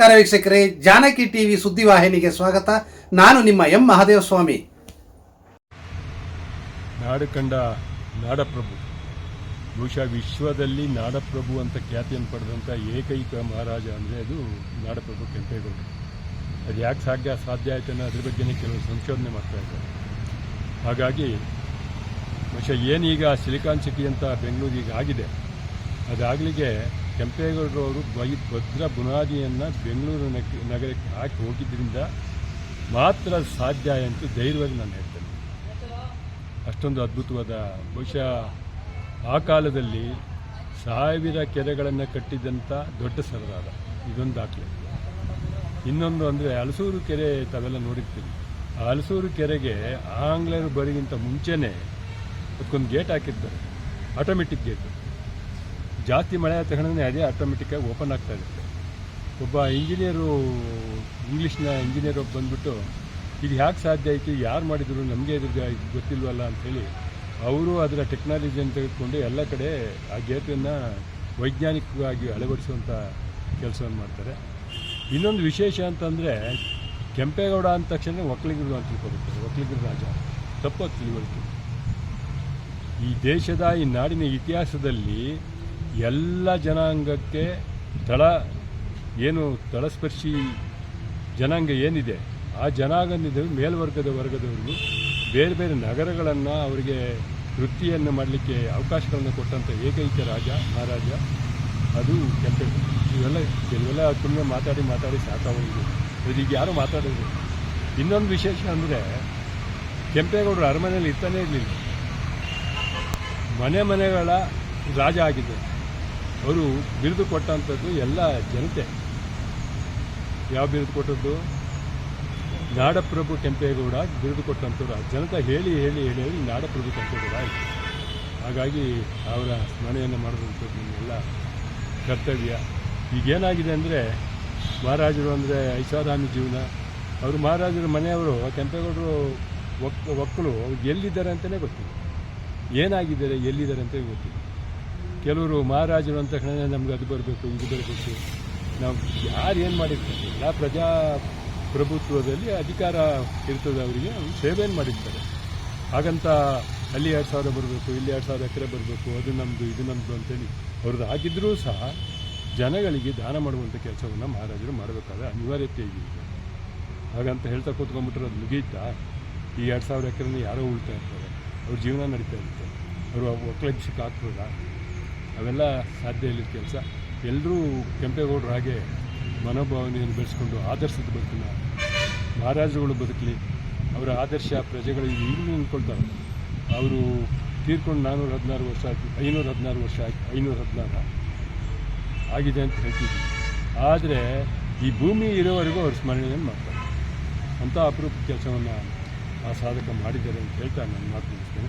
ವೀಕ್ಷಕರೇ, ಜಾನಕಿ ಟಿವಿ ಸುದ್ದಿವಾಹಿನಿಗೆ ಸ್ವಾಗತ. ನಾನು ನಿಮ್ಮ ಎಂ ಮಹಾದೇವಸ್ವಾಮಿ. ನಾಡು ಕಂಡ ನಾಡಪ್ರಭು. ಬಹುಶಃ ವಿಶ್ವದಲ್ಲಿ ನಾಡಪ್ರಭು ಅಂತ ಖ್ಯಾತಿಯನ್ನು ಪಡೆದಂಥ ಏಕೈಕ ಮಹಾರಾಜ ಅಂದರೆ ಅದು ನಾಡಪ್ರಭು ಕೆಂಪೇಗೌಡರು ಅದು ಯಾಕೆ ಸಾಧ್ಯ ಸಾಧ್ಯ ಆಯ್ತು ಅನ್ನೋ ಅದ್ರ ಬಗ್ಗೆನೇ ಕೆಲವು ಸಂಶೋಧನೆ ಮಾಡ್ತಾ ಇದ್ದಾರೆ. ಹಾಗಾಗಿ ಬಹುಶಃ ಏನೀಗ ಸಿಲಿಕಾನ್ ಸಿಟಿ ಅಂತ ಬೆಂಗಳೂರಿಗೆ ಆಗಿದೆ. ಅದಾಗಲಿಗೆ ಕೆಂಪೇಗೌಡರು ಅವರು ಬೈ ಭದ್ರ ಬುನಾದಿಯನ್ನು ಬೆಂಗಳೂರು ನಗರಕ್ಕೆ ಹಾಕಿ ಹೋಗಿದ್ದರಿಂದ ಮಾತ್ರ ಸಾಧ್ಯ ಅಂತ ಧೈರ್ಯವಾಗಿ ನಾನು ಹೇಳ್ತೇನೆ. ಅಷ್ಟೊಂದು ಅದ್ಭುತವಾದ ಬಹುಶಃ ಆ ಕಾಲದಲ್ಲಿ ಸಾವಿರ ಕೆರೆಗಳನ್ನು ಕಟ್ಟಿದಂಥ ದೊಡ್ಡ ಸರದಾರ. ಇದೊಂದು ದಾಖಲೆ. ಇನ್ನೊಂದು ಅಂದರೆ ಹಲಸೂರು ಕೆರೆ ತಾವೆಲ್ಲ ನೋಡಿರ್ತೀವಿ ಆ ಹಲಸೂರು ಕೆರೆಗೆ ಆಂಗ್ಲೇಯರು ಬರಿಗಿಂತ ಮುಂಚೆನೇ ಅದಕ್ಕೊಂದು ಗೇಟ್ ಹಾಕಿರ್ತಾರೆ. ಆಟೋಮೆಟಿಕ್ ಗೇಟ್ ಜಾಸ್ತಿ ಮಳೆ ಆದ ತಕ್ಷಣವೇ ಅದೇ ಆಟೋಮೆಟಿಕ್ಕಾಗಿ ಓಪನ್ ಆಗ್ತಾ ಇರುತ್ತೆ. ಒಬ್ಬ ಇಂಜಿನಿಯರು ಇಂಗ್ಲೀಷ್ನ ಇಂಜಿನಿಯರ್ ಒಬ್ಬ ಬಂದುಬಿಟ್ಟು, ಇದು ಯಾಕೆ ಸಾಧ್ಯ ಆಯಿತು? ಯಾರು ಮಾಡಿದ್ರು? ನಮಗೆ ಇದ್ರ ಇದು ಗೊತ್ತಿಲ್ವಲ್ಲ? ಅಂಥೇಳಿ ಅವರು ಅದರ ಟೆಕ್ನಾಲಜಿಯನ್ನು ತೆಗೆದುಕೊಂಡು ಎಲ್ಲ ಕಡೆ ಆ ಗೇಟನ್ನು ವೈಜ್ಞಾನಿಕವಾಗಿ ಅಳವಡಿಸುವಂಥ ಕೆಲಸವನ್ನು ಮಾಡ್ತಾರೆ. ಇನ್ನೊಂದು ವಿಶೇಷ ಅಂತಂದರೆ, ಕೆಂಪೇಗೌಡ ಅಂದ ತಕ್ಷಣ ಒಕ್ಕಲಿಗರು ಅಂತ ತಿಳ್ಕೊಬೇಕು. ಒಕ್ಕಲಿಗರ ರಾಜ. ತಪ್ಪಾಗಿ ತಿಳುವಳಿಕೆ. ಈ ದೇಶದ, ಈ ನಾಡಿನ ಇತಿಹಾಸದಲ್ಲಿ ಎಲ್ಲ ಜನಾಂಗಕ್ಕೆ ತಳ ಏನು ತಳಸ್ಪರ್ಶಿ ಜನಾಂಗ ಏನಿದೆ, ಆ ಜನಾಂಗದಿಂದ ಮೇಲ್ವರ್ಗದ ವರ್ಗದವರಿಗೂ ಬೇರೆ ಬೇರೆ ನಗರಗಳನ್ನು ಅವರಿಗೆ ವೃತ್ತಿಯನ್ನು ಮಾಡಲಿಕ್ಕೆ ಅವಕಾಶಗಳನ್ನು ಕೊಟ್ಟಂಥ ಏಕೈಕ ರಾಜ ಮಹಾರಾಜ, ಅದು ಕೆಂಪೇಗೌಡ. ಇವೆಲ್ಲ ಕೆಲವೆಲ್ಲ ಸುಮ್ಮನೆ ಮಾತಾಡಿ ಮಾತಾಡಿ ಸಾಕಾಗೋಗಿದೆ. ಈಗ ಯಾರು ಮಾತಾಡೋದು? ಇನ್ನೊಂದು ವಿಶೇಷ ಅಂದರೆ ಕೆಂಪೇಗೌಡರು ಅರಮನೆಯಲ್ಲಿ ಇರ್ತಾನೆ ಇರಲಿಲ್ಲ. ಮನೆ ಮನೆಗಳ ರಾಜ ಆಗಿದ್ದರು ಅವರು ಬಿರುದು ಕೊಟ್ಟಂಥದ್ದು ಎಲ್ಲ ಜನತೆ. ಯಾವ ಬಿರುದು ಕೊಟ್ಟದ್ದು? ನಾಡಪ್ರಭು ಕೆಂಪೇಗೌಡ ಬಿರುದು ಕೊಟ್ಟಂಥವ್ರು. ಆ ಜನತೆ ಹೇಳಿ ಹೇಳಿ ಹೇಳಿ ಹೇಳಿ ನಾಡಪ್ರಭು ಕೆಂಪೇಗೌಡ ಆಯಿತು. ಹಾಗಾಗಿ ಅವರ ಸ್ಮರಣೆಯನ್ನು ಮಾಡಿದಂಥದ್ದು ನಮ್ಮೆಲ್ಲ ಕರ್ತವ್ಯ. ಈಗೇನಾಗಿದೆ ಅಂದರೆ ಮಹಾರಾಜರು ಅಂದರೆ ಐಷಾರಾಮಿ ಜೀವನ. ಅವರು ಮಹಾರಾಜರ ಮನೆಯವರು, ಕೆಂಪೇಗೌಡರು ಒಕ್ ಒಕ್ಕಲು ಎಲ್ಲಿದ್ದಾರೆ ಅಂತಲೇ ಗೊತ್ತಿಲ್ಲ. ಏನಾಗಿದ್ದಾರೆ, ಎಲ್ಲಿದ್ದಾರೆ ಅಂತ ಗೊತ್ತಿಲ್ಲ. ಕೆಲವರು ಮಹಾರಾಜರು ಅಂತ ತಕ್ಷಣ ನಮ್ಗೆ ಅದು ಬರಬೇಕು, ಇದು ಬರಬೇಕು. ನಾವು ಯಾರು ಏನು ಮಾಡಿರ್ತಾರೆ ಎಲ್ಲ ಪ್ರಜಾಪ್ರಭುತ್ವದಲ್ಲಿ ಅಧಿಕಾರ ಇರ್ತದೆ ಅವರಿಗೆ, ಅವ್ರು ಸೇವೆಯನ್ನು ಮಾಡಿರ್ತಾರೆ. ಹಾಗಂತ ಅಲ್ಲಿ ಎರಡು ಸಾವಿರ ಬರಬೇಕು, ಇಲ್ಲಿ ಎರಡು ಸಾವಿರ ಎಕರೆ ಬರಬೇಕು, ಅದು ನಮ್ಮದು ಇದು ನಮ್ಮದು ಅಂತೇಳಿ ಅವ್ರದ್ದು ಆಗಿದ್ದರೂ ಸಹ ಜನಗಳಿಗೆ ದಾನ ಮಾಡುವಂಥ ಕೆಲಸವನ್ನು ಮಹಾರಾಜರು ಮಾಡಬೇಕಾದ ಅನಿವಾರ್ಯತೆ ಇದೆ. ಹಾಗಂತ ಹೇಳ್ತಾ ಕೂತ್ಕೊಂಡ್ಬಿಟ್ರೆ ಅದು ಮುಗೀತಾ ಈ ಎರಡು ಸಾವಿರ ಎಕರೆನ ಯಾರೋ ಉಳ್ತಾ ಇರ್ತಾರೆ, ಅವ್ರ ಜೀವನ ನಡೀತಾ ಇರ್ತಾರೆ ಅವರು ಒಕ್ಕಲಕ್ಷಕ್ಕೆ ಹಾಕ್ಬೋದ ಅವೆಲ್ಲ ಸಾಧ್ಯ ಇಲ್ಲದ ಕೆಲಸ. ಎಲ್ಲರೂ ಕೆಂಪೇಗೌಡರ ಹಾಗೆ ಮನೋಭಾವನೆಯನ್ನು ಬೆಳೆಸ್ಕೊಂಡು ಆದರ್ಶದ ಬದುಕನ್ನು ಮಹಾರಾಜರುಗಳು ಬದುಕಲಿ, ಅವರ ಆದರ್ಶ ಪ್ರಜೆಗಳು ಈಗಲೂ ನಿಂತ್ಕೊಳ್ತಾರೆ ಅವರು ತೀರ್ಕೊಂಡು ನಾನ್ನೂರ ಹದಿನಾರು ವರ್ಷ ಆಯಿತು, ಐನೂರ ಹದಿನಾರು ವರ್ಷ ಆಯ್ತು, ಐನೂರ ಹದಿನಾರು ಆಗಿದೆ ಅಂತ ಹೇಳ್ತಿದ್ವಿ. ಆದರೆ ಈ ಭೂಮಿ ಇರೋವರೆಗೂ ಅವರು ಸ್ಮರಣೆಯನ್ನು ಮಾಡ್ತಾರೆ. ಅಂಥ ಅಪರೂಪ ಕೆಲಸವನ್ನು ಆ ಸಾಧಕ ಮಾಡಿದ್ದಾರೆ ಅಂತ ಹೇಳ್ತಾ ನಾನು ಮಾತು ಮುಗಿಸ್ತೇನೆ